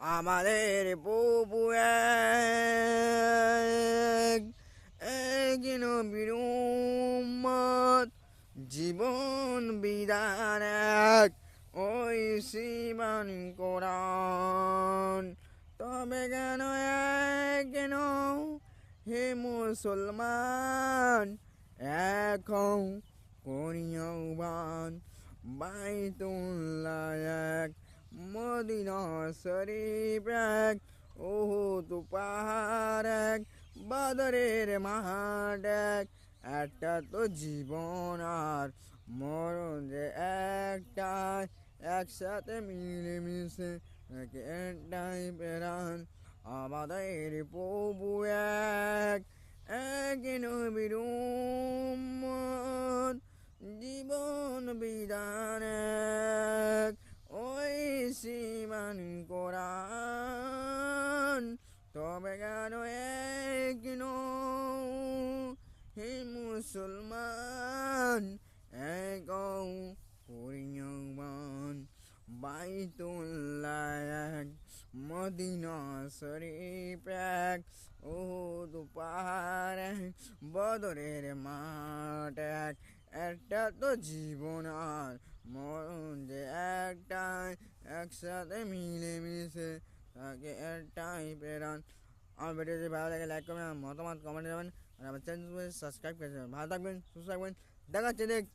আমাদের প্রভু এক এক নবীর উম্মত, জীবন বিধান এক, ওই সীমান কোরআন। তবে কেন কেন হে মুসলমান এখন করিয়বান বাইতুল্লাহ এক। মদিনা শরীফ এক ওহুদ পাহাড় এক বদরের মাঠ এক একটা তো জীবন আর মরণ যে একটাই একসাথে মিলেমিশে একে একটাই প্রাণ আমাদের প্রভু এক এক নবীর উম্মত জীবন বিধান এক ওই সীমান কোরআন। তবে কেন এক নও হে মুসলমান এক পরিয়মান বাইতুল্লাহ মদিনা শরীফ এক পাহাড় এক, বদরের মাঠ এক। একটা তো জীবন আর মরণ যে একসাথে মিলে মিশে তাকে একটাই প্রেরণ আমার ভিডিও যদি ভালো লাগে লাইক করবেন আর মতামত কমেন্ট দেবেন আর আমার চ্যানেল সাবস্ক্রাইব করে দেবেন ভালো থাকবেন সুস্থ থাকবেন দেখা হচ্ছে নেক্সট